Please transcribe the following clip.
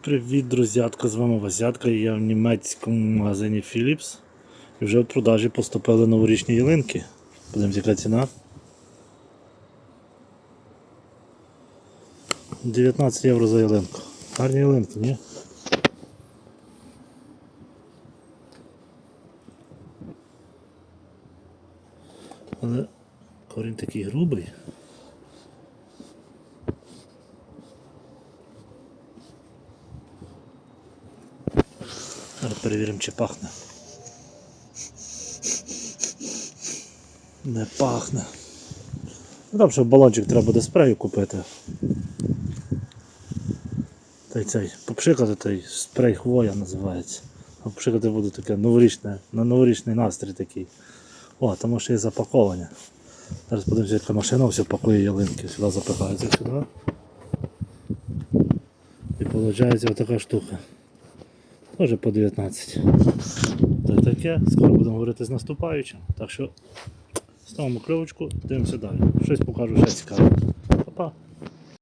Привіт, друзятка, з вами Вазятка. Я в німецькому магазині Philips. І вже в продажі поступили новорічні ялинки. Подивимось, яка ціна. 19 євро за ялинку. Гарні ялинки, ні? Але корінь такий грубий. Зараз перевіримо, чи пахне. Не пахне. Ну там ще балончик треба буде спрею купити. Та й цей, попшикати той спрей хвоя називається. Попшикати буде таке новорічне, на новорічний настрій такий. О, там ще є запаковання. Зараз подивимося, яка машина все пакує ялинки, сюди запихається сюди. І виходить отака штука. Тоже по 19. Це таке, скоро будемо говорити з наступаючим. Так що ставимо кльовочку, дивимося далі. Щось покажу ще цікаве. Па-па.